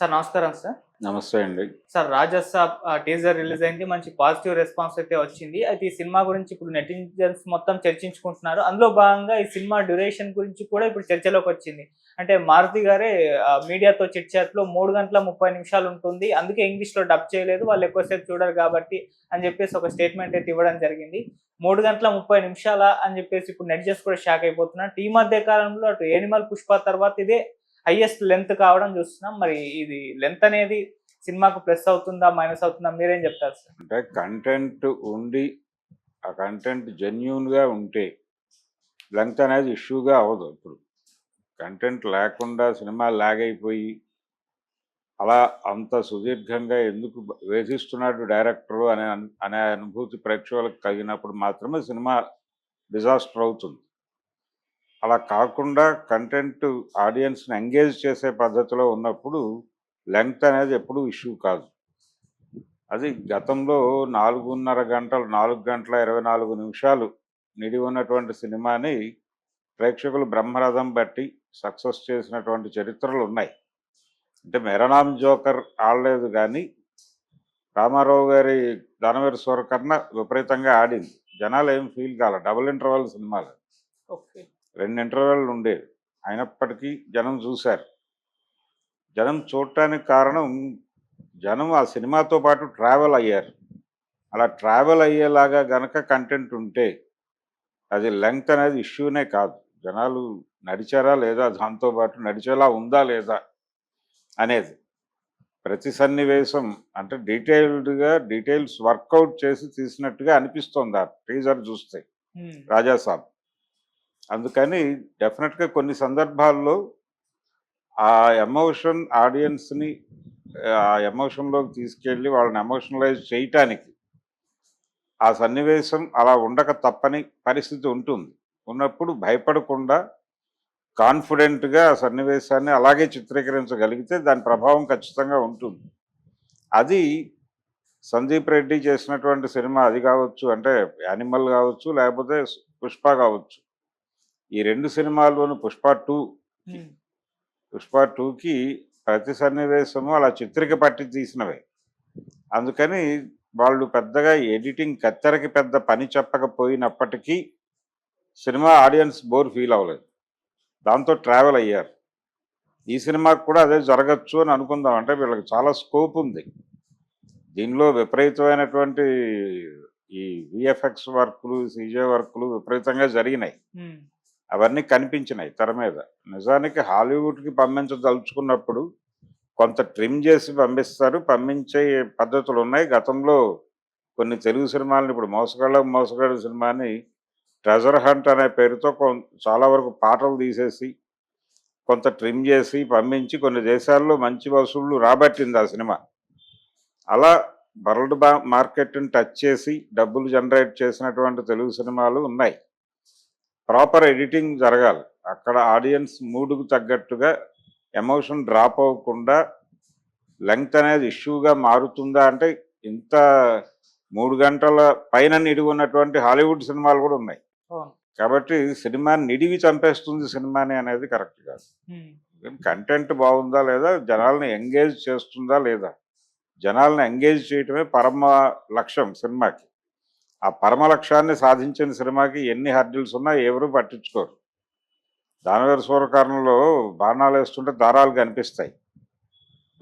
Sir నమస్కారం sir. నమస్తే అండి. సార్ రాజసాబ్ టీజర్ రిలీజ్ అయింది మంచి పాజిటివ్ రెస్పాన్స్ అయితే వచ్చింది. అయితే ఈ సినిమా గురించి ఇప్పుడు నెటిజన్స్ మొత్తం చర్చించుకుంటున్నారు. అందులో భాగంగా ఈ సినిమా డ్యూరేషన్ గురించి కూడా ఇప్పుడు చర్చలోకి వచ్చింది. అంటే మారుతి గారే మీడియాతో చిట్చాట్లో మూడు గంటల ముప్పై నిమిషాలు ఉంటుంది. అందుకే ఇంగ్లీష్లో డబ్ చేయలేదు. వాళ్ళు ఎక్కువసేపు చూడరు కాబట్టి అని చెప్పేసి ఒక స్టేట్మెంట్ అయితే ఇవ్వడం జరిగింది. మూడు గంటల ముప్పై నిమిషాల అని చెప్పేసి ఇప్పుడు నెటిజన్స్ కూడా షాక్ అయిపోతున్నారు. ఈ మధ్య కాలంలో అటు ఏనిమల్ పుష్ప తర్వాత ఇదే హైయెస్ట్ లెంత్ కావడం చూస్తున్నాం. మరి ఇది లెంత్ అనేది సినిమాకు ప్లస్ అవుతుందా మైనస్ అవుతుందా మీరేం చెప్తారు సార్? అంటే కంటెంట్ ఉండి ఆ కంటెంట్ జెన్యున్గా ఉంటే లెంత్ అనేది ఇష్యూగా అవ్వదు ఇప్పుడు. కంటెంట్ లేకుండా సినిమా లాగ్ అయిపోయి అలా అంత సుదీర్ఘంగా ఎందుకు వేధిస్తున్నాడు డైరెక్టరు అనే అనే అనుభూతి ప్రేక్షకులకు కలిగినప్పుడు మాత్రమే సినిమా డిజాస్టర్ అవుతుంది. అలా కాకుండా కంటెంట్ ఆడియన్స్ని ఎంగేజ్ చేసే పద్ధతిలో ఉన్నప్పుడు లెంగ్త్ అనేది ఎప్పుడూ ఇష్యూ కాదు. అది గతంలో నాలుగున్నర గంటలు నాలుగు గంటల ఇరవై నాలుగు నిమిషాలు నిడి ఉన్నటువంటి సినిమాని ప్రేక్షకులు బ్రహ్మరథం బట్టి సక్సెస్ చేసినటువంటి చరిత్రలు ఉన్నాయి. అంటే మెరనామ్ జోకర్ ఆడలేదు కానీ రామారావు గారి దానవీర కన్నా విపరీతంగా ఆడింది. జనాలు ఏం ఫీల్ కాల. డబుల్ ఇంటర్వల్ సినిమాలు. ఓకే. రెండు ఇంటర్వెల్ ఉండేవి అయినప్పటికీ జనం చూశారు. జనం చూడటానికి కారణం జనం ఆ సినిమాతో పాటు ట్రావెల్ అయ్యారు. అలా ట్రావెల్ అయ్యేలాగా గనక కంటెంట్ ఉంటే అది లెంగ్త్ అనేది ఇష్యూనే కాదు. జనాలు నడిచారా లేదా? దాంతో పాటు నడిచేలా ఉందా లేదా? అనేది. ప్రతి సన్నివేశం అంటే డీటెయిల్డ్గా డీటెయిల్స్ వర్కౌట్ చేసి తీసినట్టుగా అనిపిస్తుంది ఆ టీజర్ చూస్తే. రాజాసాబ్ అందుకని డెఫినెట్గా కొన్ని సందర్భాల్లో ఆ ఎమోషన్ ఆడియన్స్ని ఆ ఎమోషన్లోకి తీసుకెళ్ళి వాళ్ళని ఎమోషనలైజ్ చేయటానికి ఆ సన్నివేశం అలా ఉండక తప్పని పరిస్థితి ఉంటుంది. ఉన్నప్పుడు భయపడకుండా కాన్ఫిడెంట్గా ఆ సన్నివేశాన్ని అలాగే చిత్రీకరించగలిగితే దాని ప్రభావం ఖచ్చితంగా ఉంటుంది. అది సందీప్ రెడ్డి చేసినటువంటి సినిమా అది కావచ్చు అంటే యానిమల్ కావచ్చు లేకపోతే పుష్ప కావచ్చు. ఈ రెండు సినిమాల్లోనూ పుష్ప టూ పుష్ప టూకి ప్రతి సన్నివేశము అలా చిత్రిక పట్టి తీసినవే. అందుకని వాళ్ళు పెద్దగా ఎడిటింగ్ కత్తెరకి పెద్ద పని చెప్పకపోయినప్పటికీ సినిమా ఆడియన్స్ బోర్ ఫీల్ అవ్వలేదు. దాంతో ట్రావెల్ అయ్యారు. ఈ సినిమాకు కూడా అదే జరగచ్చు అని అనుకుందాం. అంటే వీళ్ళకి చాలా స్కోప్ ఉంది. దీనిలో విపరీతమైనటువంటి ఈ విఎఫ్ఎక్స్ వర్క్లు సీజే వర్క్లు విపరీతంగా జరిగినాయి. అవన్నీ కనిపించినాయి తెర మీద. నిజానికి హాలీవుడ్కి పంపించదలుచుకున్నప్పుడు కొంత ట్రిమ్ చేసి పంపిస్తారు. పంపించే పద్ధతులు ఉన్నాయి గతంలో కొన్ని తెలుగు సినిమాలను ఇప్పుడు మోసగాళ్ళ మోసగాడు సినిమాని ట్రెజర్ హంట్ అనే పేరుతో కొం- చాలా వరకు పాటలు తీసేసి కొంత ట్రిమ్ చేసి పంపించి కొన్ని దేశాల్లో మంచి వసూళ్ళు రాబట్టింది ఆ సినిమా. అలా వరల్డ్ బా మార్కెట్ని టచ్ చేసి డబ్బులు జనరేట్ చేసినటువంటి తెలుగు సినిమాలు ఉన్నాయి. ప్రాపర్ ఎడిటింగ్ జరగాలి. అక్కడ ఆడియన్స్ మూడుకు తగ్గట్టుగా ఎమోషన్ డ్రాప్ అవ్వకుండా లెంగ్త్ అనేది ఇష్యూగా మారుతుందా అంటే ఇంత మూడు గంటల పైన నిడిగి ఉన్నటువంటి హాలీవుడ్ సినిమాలు కూడా ఉన్నాయి. కాబట్టి సినిమా నిడివి చంపేస్తుంది సినిమాని అనేది కరెక్ట్ కాదు. కంటెంట్ బాగుందా లేదా జనాల్ని ఎంగేజ్ చేస్తుందా లేదా జనాల్ని ఎంగేజ్ చేయటమే పరమ లక్ష్యం సినిమాకి. ఆ పరమ లక్ష్యాన్ని సాధించిన సినిమాకి ఎన్ని హర్డిల్స్ ఉన్నా ఎవరు పట్టించుకోరు. దానవేర సూరకారణంలో బాణాలు వేస్తుంటే దారాలు కనిపిస్తాయి.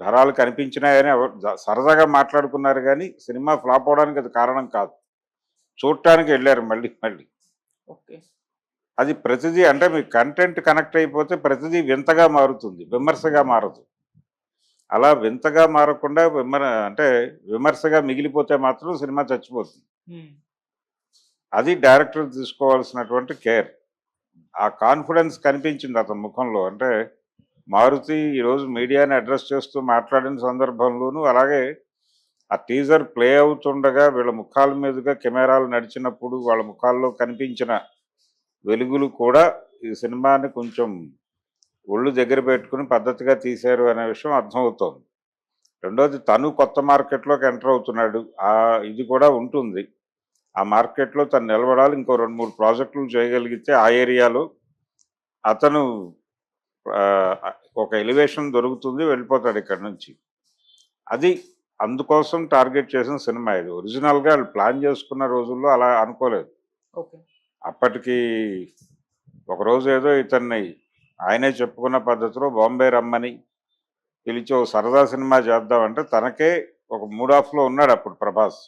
దారాలు కనిపించినాయని సరదాగా మాట్లాడుకున్నారు కానీ సినిమా ఫ్లాప్ అవడానికి అది కారణం కాదు. చూడటానికి వెళ్ళారు మళ్ళీ మళ్ళీ. ఓకే. అది ప్రతిదీ అంటే మీ కంటెంట్ కనెక్ట్ అయిపోతే ప్రతిదీ వింతగా మారుతుంది విమర్శగా మారదు. అలా వింతగా మారకుండా విమర్ అంటే విమర్శగా మిగిలిపోతే మాత్రం సినిమా చచ్చిపోతుంది. అది డైరెక్టర్ తీసుకోవాల్సినటువంటి కేర్. ఆ కాన్ఫిడెన్స్ కనిపించింది అతని ముఖంలో. అంటే మారుతి ఈరోజు మీడియాని అడ్రస్ చేస్తూ మాట్లాడిన సందర్భంలోనూ అలాగే ఆ టీజర్ ప్లే అవుతుండగా వీళ్ళ ముఖాల మీదుగా కెమెరాలు నడిచినప్పుడు వాళ్ళ ముఖాల్లో కనిపించిన వెలుగులు కూడా ఈ సినిమాని కొంచెం ఒళ్ళు దగ్గర పెట్టుకుని పద్ధతిగా తీశారు అనే విషయం అర్థమవుతోంది. రెండోది తను కొత్త మార్కెట్లోకి ఎంటర్ అవుతున్నాడు. ఆ ఇది కూడా ఉంటుంది. ఆ మార్కెట్లో తను నిలబడాలి ఇంకో రెండు మూడు ప్రాజెక్టులు చేయగలిగితే ఆ ఏరియాలో అతను ఒక ఎలివేషన్ దొరుకుతుంది వెళ్ళిపోతాడు ఇక్కడ నుంచి. అది అందుకోసం టార్గెట్ చేసిన సినిమా ఇది. ఒరిజినల్గా వాళ్ళు ప్లాన్ చేసుకున్న రోజుల్లో అలా అనుకోలేదు. ఓకే. అప్పటికి ఒకరోజు ఏదో ఇతన్ని ఆయనే చెప్పుకున్న పద్ధతిలో బాంబే రమ్మని పిలిచి ఒక సరదా సినిమా చేద్దామంటే తనకే ఒక మూడ్ ఆఫ్లో ఉన్నాడు అప్పుడు ప్రభాస్.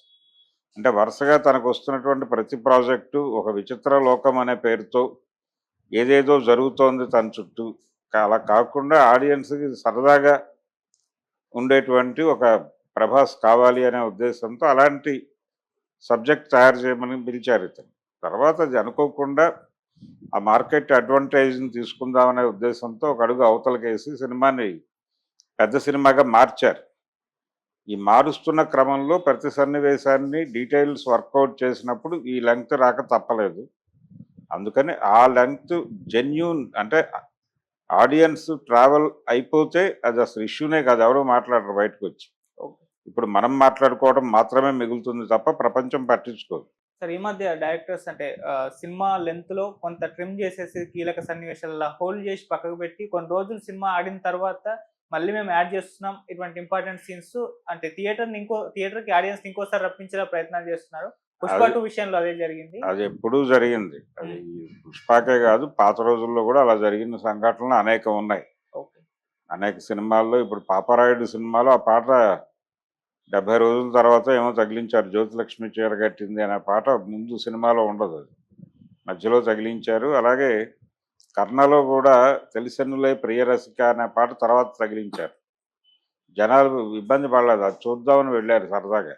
అంటే వరుసగా తనకు వస్తున్నటువంటి ప్రతి ప్రాజెక్టు ఒక విచిత్ర లోకం అనే పేరుతో ఏదేదో జరుగుతోంది తన చుట్టూ. అలా కాకుండా ఆడియన్స్కి సరదాగా ఉండేటువంటి ఒక ప్రభాస్ కావాలి అనే ఉద్దేశంతో అలాంటి సబ్జెక్ట్ తయారు చేయమని పిలిచారు ఇతను. తర్వాత అది అనుకోకుండా ఆ మార్కెట్ అడ్వాంటేజ్ని తీసుకుందామనే ఉద్దేశంతో ఒక అడుగు అవతలకేసి సినిమాని పెద్ద సినిమాగా మార్చారు. ఈ మారుస్తున్న క్రమంలో ప్రతి సన్నివేశాన్ని డీటెయిల్స్ వర్కౌట్ చేసినప్పుడు ఈ లెంగ్త్ రాక తప్పలేదు. అందుకని ఆ లెంగ్త్ జెన్యున్ అంటే ఆడియన్స్ ట్రావెల్ అయిపోతే అది అసలు ఇష్యూనే కాదు. ఎవరు మాట్లాడరు బయటకు వచ్చి ఇప్పుడు మనం మాట్లాడుకోవడం మాత్రమే మిగులుతుంది తప్ప ప్రపంచం పట్టించుకోదు. సార్ ఈ మధ్య డైరెక్టర్స్ అంటే సినిమా లెంత్లో కొంత ట్రిమ్ చేసేసి కీలక సన్నివేశాల హోల్డ్ చేసి పక్కకు పెట్టి కొన్ని రోజులు సినిమా ఆడిన తర్వాత మళ్ళీ మేము యాడ్ చేస్తున్నాం ఇటువంటి ఇంపార్టెంట్ సీన్స్ అంటే థియేటర్ ఇంకో థియేటర్కి ఆడియన్స్ ఇంకోసారి రప్పించేలా ప్రయత్నాలు చేస్తున్నారు. పుష్ప అది- టూ విషయంలో అదే జరిగింది. అది ఎప్పుడూ జరిగింది. అది పుష్పాకే కాదు పాత రోజుల్లో కూడా అలా జరిగిన సంఘటనలు అనేకం ఉన్నాయి. ఓకే. అనేక సినిమాల్లో ఇప్పుడు పాపరాయుడు సినిమాలో ఆ పాట డెబ్బై రోజుల తర్వాత ఏమో తగిలించారు. జ్యోతిలక్ష్మి చీర కట్టింది అనే పాట ముందు సినిమాలో ఉండదు అది. మధ్యలో తగిలించారు. అలాగే కర్ణలో కూడా తెలిసెన్నులే ప్రియరసిక అనే పాట తర్వాత తగిలించారు. జనాలు ఇబ్బంది పడలేదు. అది చూద్దామని వెళ్ళారు సరదాగా.